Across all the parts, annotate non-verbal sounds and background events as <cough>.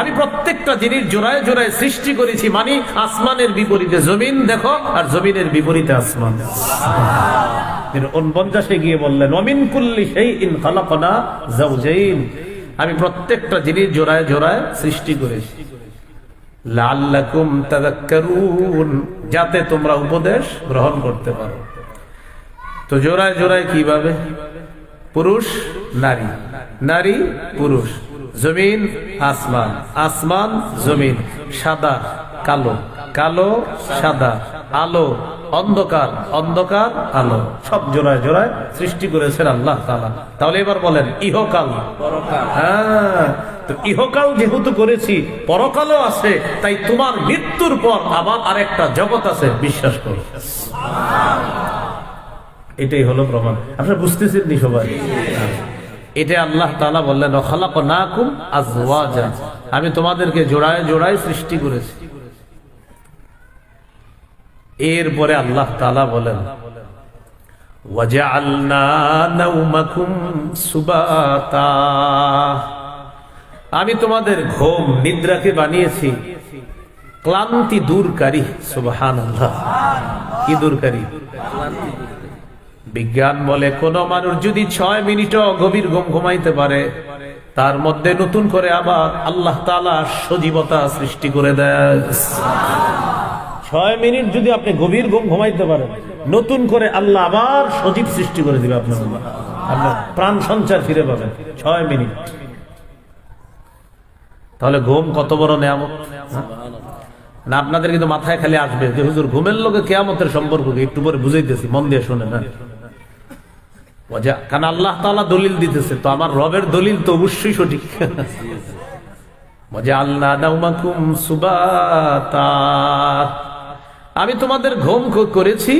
আমি প্রত্যেকটা জিনিস জোড়ায় জোড়ায় সৃষ্টি করেছি মানে আসমানের বিপরীতে জমিন, দেখো, আর জমিনের বিপরীতে আসমান। উনপঞ্চাশে গিয়ে বললেন অমিন কুল্লি সেই ইন খালাকনা যাওজাইন। আমি প্রত্যেকটা জিনিস জোড়ায় জোড়ায় সৃষ্টি করেছি। লাল্লাকুম তাদাক্কারুন যাতে তোমরা উপদেশ গ্রহণ করতে পারো। তো জোড়ায় জোড়ায় কীভাবে? পুরুষ, নারী। নারী, পুরুষ। জমিন, আসমান। আসমান, জমিন। সাদা, কালো। কালো, সাদা। আলো, অন্ধকার। অন্ধকার, আলো। সব জোড়ায় জোড়ায় সৃষ্টি করেছেন আল্লাহ তাহলে এবার বলেন, ইহকাল। হ্যাঁ তো ইহকাল যেহেতু করেছি, পরকালও আছে, তাই তোমার মৃত্যুর পর আবার আরেকটা জগৎ আছে, বিশ্বাস করো। এটাই হলো প্রমাণ। আপনারা বুঝতেছেন নি সবাই? এটা আল্লাহ তালা বললেন খালাক নাকুম আজওয়াজা। আমি তোমাদেরকে জোড়ায় জোড়ায় সৃষ্টি করেছি। এরপরে আল্লাহ তালা বলেন আমি তোমাদের ঘুম নিদ্রাকে বানিয়েছি। ক্লান্তি দূরকারী, সুবহানাল্লাহ। কি দূরকারী? বিজ্ঞান বলে, কোন মানুষ যদি ছয় মিনিটও গভীর ঘুম ঘুমাইতে পারে, তার মধ্যে নতুন করে আবার আল্লাহ তালা সজীবতা সৃষ্টি করে দেয়। ছয় মিনিট যদি আপনি গভীর ঘুম ঘুমাইতে পারেন, নতুন করে আল্লাহ আবার সজীব সৃষ্টি করে দিবে আপনার আপনার প্রাণ সঞ্চার ফিরে পাবেন। ছয় মিনিট। তাহলে ঘুম কত বড় নেয়ামত? হ্যাঁ? না, আপনাদের কিন্তু মাথায় খালি আসবে যে, হুজুর, ঘুমের লোকে কেয়ামতের সম্পর্ক একটু পরে বুঝাইতেছি, মন দিয়ে শোনেন হ্যাঁ। মজা কারণ আল্লাহ তাআলা দলিল দিতেছে তো আমার রবের দলিল তো অবশ্যই সঠিক। আমি তোমাদের ঘুম করেছি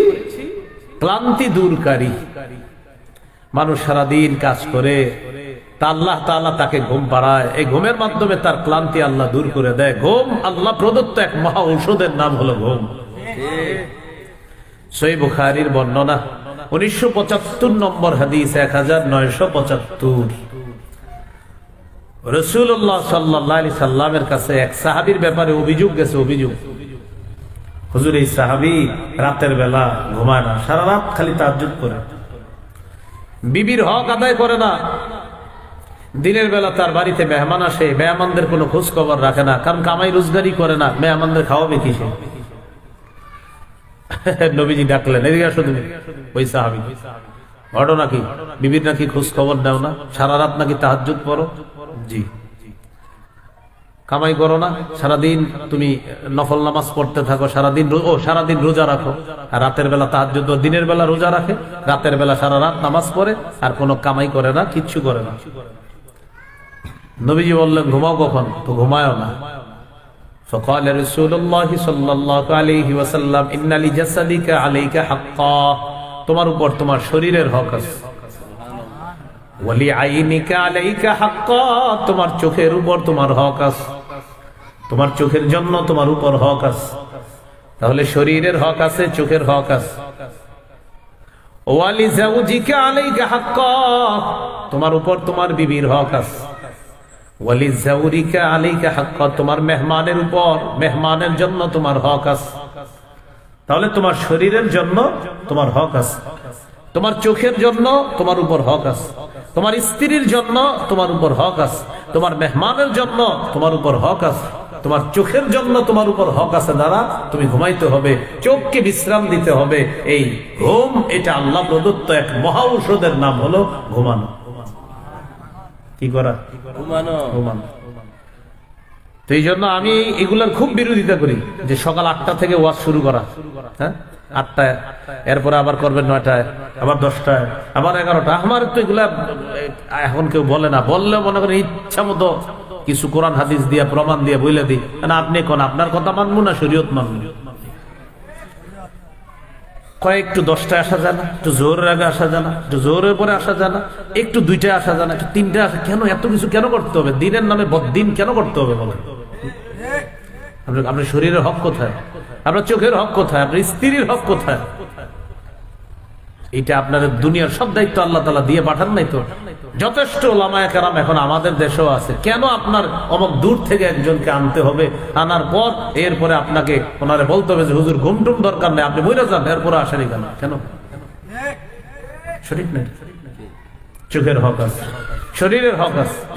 ক্লান্তি দূরকারী। মানুষ সারাদিন কাজ করে তা আল্লাহ তাআলা তাকে ঘুম পাড়ায়। এই ঘুমের মাধ্যমে তার ক্লান্তি আল্লাহ দূর করে দেয়। ঘুম আল্লাহ প্রদত্ত এক মহা ঔষধের নাম হলো ঘুম। সই বুখারির বর্ণনা উনিশশো পঁচাত্তর নম্বর হাদিস, এক হাজার নয়শো পঁচাত্তর। রসুল্লাহ সাল্লাহ সাল্লামের কাছে এক সাহাবির ব্যাপারে অভিযোগ গেছে, অভিযোগ। হুজুর, এই সাহাবি রাতের বেলা ঘুমায় না সারা রাত খালি তাজ্জুদ করে। বিবির হক আদায় করে না। দিনের বেলা তার বাড়িতে মেহমান আসে, মেহমানদের কোনো খোঁজ খবর রাখে না, কারণ কামাই রোজগারি করে না, মেহমানদের খাওয়াবে কিসে? <laughs> নবীজি ডাকলেন, এদিকে আসো তুমি। ওই সাহাবি, ঘটনা কি? বিবির নাকি খোঁজ খবর দাও না? সারা রাত নাকি তাহাজ্জুদ পড়ো? জি। কামাই করো না? সারাদিন তুমি নফল নামাজ পড়তে থাকো, সারাদিন ও, সারাদিন রোজা রাখো। আর রাতের বেলা তাহার ও দিনের বেলা রোজা রাখে। রাতের বেলা সারা রাত নামাজ পড়ে, আর কোনো কামাই করে না, কিচ্ছু করে না। নবীজি বললেন, ঘুমাও কখন? তো ঘুমায়ও না। فقال رسول الله صلى الله عليه وسلم ان لجسدك عليك حقا তোমার উপর তোমার শরীরের হক আছে ওয়ালি আইনিকা আলাইকা হাক্কা তোমার চোখের উপর তোমার হক আছে তোমার চোখের জন্য তোমার উপর হক আছে তাহলে শরীরের হক আছে চোখের হক আছে ওয়ালি জাউজিকা আলাইকা হাক্কা তোমার উপর তোমার বিবির হক আছে তোমার হক তোমার চোখের জন্য তোমার উপর হক আছে। স্ত্রীর জন্য তোমার উপর হক তোমার মেহমানের জন্য তোমার উপর হক আছে। তোমার চোখের জন্য তোমার উপর হক আছে। দ্বারা তুমি ঘুমাইতে হবে। চোখকে বিশ্রাম দিতে হবে। এই ঘুম, এটা আল্লাহ প্রদত্ত এক মহা ঔষধের নাম হলো ঘুমানো। কি করা? ঘুমানো। তো এই জন্য আমি এগুলার খুব বিরোধিতা করি যে সকাল আটটা থেকে ওয়াজ শুরু করা। হ্যাঁ? আটটায়। এরপরে আবার করবেন নয়টায় আবার দশটায় আবার এগারোটা। আমার তো এগুলা এখন কেউ বলে না। বললে মনে করেন ইচ্ছা মতো কিছু কোরআন হাদিস দিয়া প্রমাণ দিয়ে বইলে দিই। আপনি কোন আপনার কথা মানবো না শরীয়ত মানবো কয় একটু দশটায় আসা যায় না, একটু জোরের আগে আসা যায় না, একটু জোরের পরে আসা যায় না, একটু দুইটায় আসা যায় না, একটু তিনটায় আসা কেন এত কিছু কেন করতে হবে? দিনের নামে বদিন কেন করতে হবে বলেন? আপনার শরীরের হক কোথায়? আপনার চোখের হক কোথায়? আপনার স্ত্রীর হক কোথায়? এটা আপনার দুনিয়ার সব দায়িত্ব আল্লাহ তালা দিয়ে পাঠান নাই তো? যথেষ্ট ওলামায় কারাম এখন আমাদের দেশেও আছে। কেন আপনার অমক দূর থেকে একজনকে আনতে হবে? আনার পর এরপরে আপনাকে ওনারে বলতে হবে যে, হুজুর, ঘুমটুম দরকার নেই, আপনি বইরা যান, এরপরে আসেনি কেন কেন? সঠিক নেই। চোখের হক শরীরের হক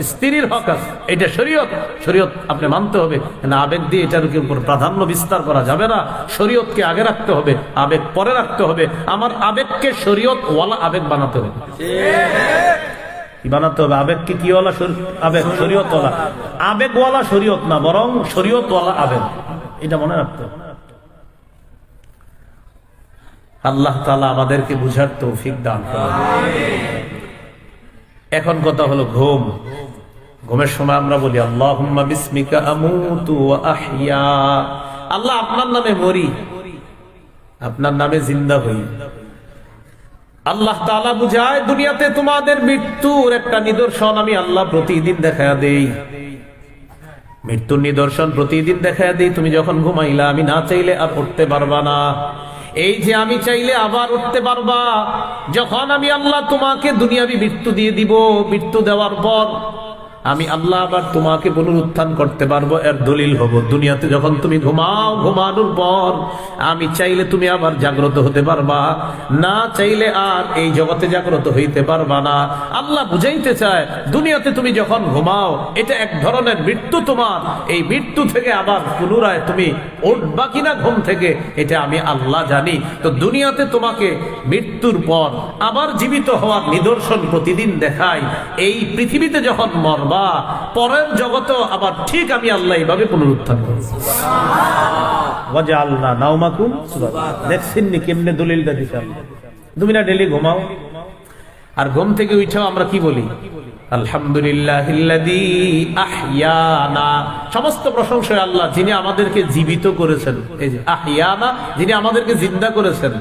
স্ত্রীর হক এটা শরীয়ত। শরীয়ত আপনি মানতে হবে। আবেগ দিয়ে এটার উপর প্রাধান্য বিস্তার করা যাবে না? শরীয়তকে আগে রাখতে হবে, আবেগ পরে রাখতে হবে। আমার আবেগকে শরীয়ত ওয়ালা আবেগ বানাতে হবে। কি বানাতে হবে আবেগকে কি শরী- আবেগ শরীয়ত ওয়ালা আবেগওয়ালা শরীয়ত না, বরং শরীয়ত ওয়ালা আবেগ। এটা মনে রাখতে হবে। আল্লাহ তালা আমাদেরকে বুঝার তৌফিক দান এখন কথা হলো ঘুম। ঘুমের সময় আমরা বলি আল্লাহ আল্লাহ আপনার নামে মরি, আপনার নামে জিন্দা হই। আল্লাহ তালা বুঝায়, দুনিয়াতে তোমাদের মৃত্যুর একটা নিদর্শন আমি আল্লাহ প্রতিদিন দেখা দেই। মৃত্যুর নিদর্শন প্রতিদিন দেখা দিই, তুমি যখন ঘুমাইলা, আমি না চাইলে আর উঠতে পারবা না। এই যে আমি চাইলে আবার উঠতে পারবা, যখন আমি আল্লাহ তোমাকে দুনিয়াবি মৃত্যু দিয়ে দিব, মৃত্যু দেওয়ার পর আমি আল্লাহ আবার তোমাকে পুনরুত্থান করতে পারব, এর দলিল হব। দুনিয়াতে যখন তুমি ঘুমাও, ঘুমানোর পর আমি চাইলে তুমি আবার জাগ্রত হতে পারবা, না চাইলে আর এই জগতে জাগ্রত হইতে পারবা না। আল্লাহ বুঝাইতে চায়, দুনিয়াতে তুমি যখন ঘুমাও, এটা এক ধরনের মৃত্যু তোমার। এই মৃত্যু থেকে আবার পুনরায় তুমি উঠবা কিনা ঘুম থেকে, এটা আমি আল্লাহ জানি। তো দুনিয়াতে তোমাকে মৃত্যুর পর আবার জীবিত হওয়ার নিদর্শন প্রতিদিন দেখায়। এই পৃথিবীতে যখন মরবা পরের জগতে আবার ঠিক আমি আল্লাহ এইভাবে পুনরুত্থান করব। আল্লাহ নাওমাকুম কেমনে দলিলটা দিতে আল্লাহ। তুমি না ডেলি ঘুমাও? আর ঘুম থেকে উঠাও আমরা কি বলি? আলহামদুলিল্লাহ আহিয়ানা। সমস্ত প্রশংসা আল্লাহ যিনি আমাদেরকে জীবিত করেছেন এই যে আহিয়ানা যিনি আমাদেরকে জিন্দা করেছেন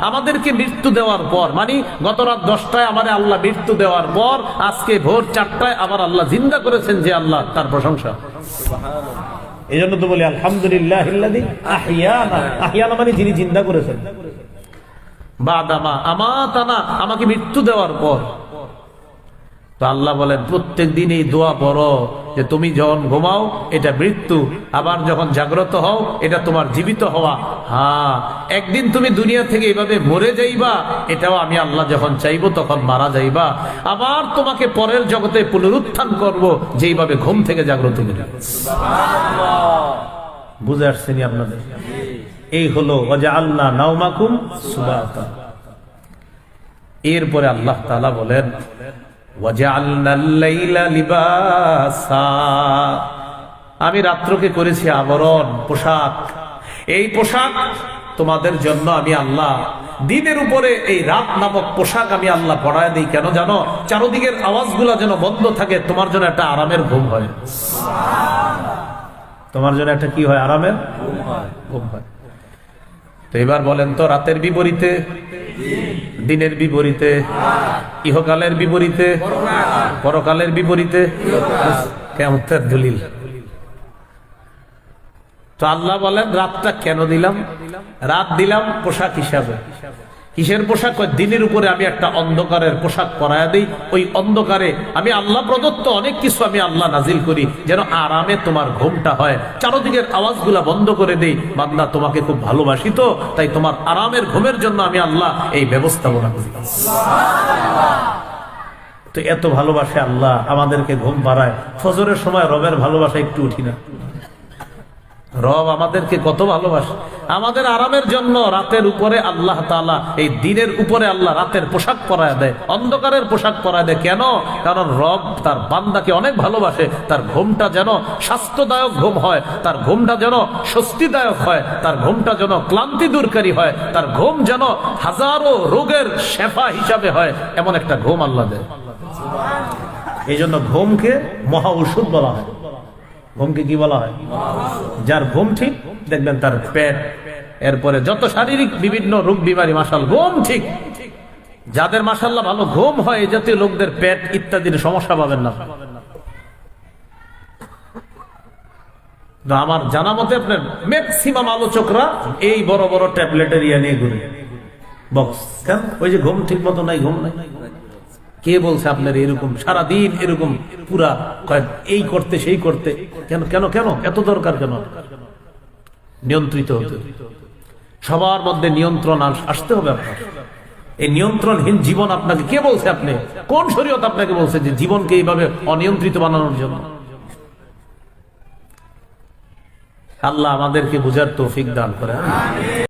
আমাদেরকে মৃত্যু দেওয়ার পর মানে গত রাত দশটায় আমাদের আল্লাহ মৃত্যু দেওয়ার পর আজকে ভোর চারটায় আমার আল্লাহ জিন্দা করেছেন যে আল্লাহ তার প্রশংসা। এই জন্য তো বলি আলহামদুলিল্লাহ আহিয়ানা মানে যিনি জিন্দা করেছেন। বাদামা আমাতানা আমাকে মৃত্যু দেওয়ার পর। তো আল্লাহ বলেন, প্রত্যেক দিন এই দোয়া পড়ো যে তুমি যখন ঘুমাও, এটা মৃত্যু। আবার যখন জাগ্রত হও, এটা তোমার জীবিত হওয়া। হ্যাঁ একদিন তুমি দুনিয়া থেকে এভাবে মরে যাইবা, এটাও আমি আল্লাহ যখন চাইব তখন মারা যাইবা। আবার তোমাকে পরের জগতে পুনরুত্থান করব, যেইভাবে ঘুম থেকে জাগ্রত করে। বুঝে আসছেনি আপনাদের? এই হলো আল্লাহ নাওমাকুম সুবাতা। এরপরে আল্লাহ তাআলা বলেন আমি রাত্রকে করেছি আবরণ পোশাক। এই পোশাক তোমাদের জন্য আমি আল্লাহ। দিনের উপরে এই রাত নামক পোশাক আমি আল্লাহ পড়ায় দিই। কেন জানো? চারদিকের আওয়াজগুলা যেন বন্ধ থাকে তোমার জন্য একটা আরামের ঘুম হয়। তোমার জন্য একটা কি হয়? আরামের ঘুম হয়। ঘুম হয়। তো এবার বলেন তো, রাতের বিপরীতে? দিনের বিপরীতে? ইহকালের বিপরীতে? পরকালের বিপরীতে? কেমন দলিল? তো আল্লাহ বলেন, রাতটা কেন দিলাম? রাত দিলাম পোশাক হিসাবে। কিসের পোশাক? কয়, দিনের উপরে আমি একটা অন্ধকারের পোশাক পরায়া দিই। ওই অন্ধকারে আমি আল্লাহ প্রদত্ত অনেক কিছু আমি আল্লাহ নাজিল করি, যেন আরামে তোমার ঘুমটা হয়। চারদিকের আওয়াজগুলা বন্ধ করে দেই, বান্দা তোমাকে খুব ভালোবাসি তো, তাই তোমার আরামের ঘুমের জন্য আমি আল্লাহ এই ব্যবস্থাপনা করি। তো এত ভালোবাসে আল্লাহ, আমাদেরকে ঘুম পাড়ায়। ফজরের সময় রবের ভালোবাসা একটু উঠি না। রব আমাদেরকে কত ভালোবাসে। আমাদের আরামের জন্য রাতের উপরে আল্লাহ তালা এই দিনের উপরে আল্লাহ রাতের পোশাক পরায় দেয়, অন্ধকারের পোশাক পরায় দেয়। কেন? কারণ রব তার বান্দাকে অনেক ভালোবাসে, তার ঘুমটা যেন স্বাস্থ্যদায়ক ঘুম হয়, তার ঘুমটা যেন স্বস্তিদায়ক হয়, তার ঘুমটা যেন ক্লান্তি দূরকারী হয়, তার ঘুম যেন হাজারো রোগের শেফা হিসাবে হয়, এমন একটা ঘুম আল্লাহ দেয়। এই জন্য ঘুমকে মহা ওষুধ বলা হয়। ঘুমকে কি বলা হয়? যার ঘুম ঠিক, দেখবেন তার পেট। এরপরে যত শারীরিক বিভিন্ন রোগ বিমারি মাসাল ঘুম ঠিক। যাদের মাসাল্লাহ ভালো ঘুম হয় জাতীয় লোকদের পেট ইত্যাদির সমস্যা পাবেন না। আমার জানা মতে আপনার ম্যাক্সিমাম আলোচকরা এই বড় বড় ট্যাবলেটের ইয়া নিয়ে ঘুরে। বক্স ওই যে ঘুম ঠিক মতো নাই, ঘুম নাই। কে বলছে আপনার এরকম? সারাদিন এরকম পুরা এই করতে, সেই করতে। কেন কেন কেন? এত দরকার কেন? নিয়ন্ত্রিত হতে সবার মধ্যে নিয়ন্ত্রণ আসতে হবে আপনার। এই নিয়ন্ত্রণহীন জীবন আপনাকে কে বলছে আপনি? কোন শরীয়ত আপনাকে বলছে যে জীবনকে এইভাবে অনিয়ন্ত্রিত বানানোর জন্য? আল্লাহ আমাদেরকে বুঝার তৌফিক দান করে।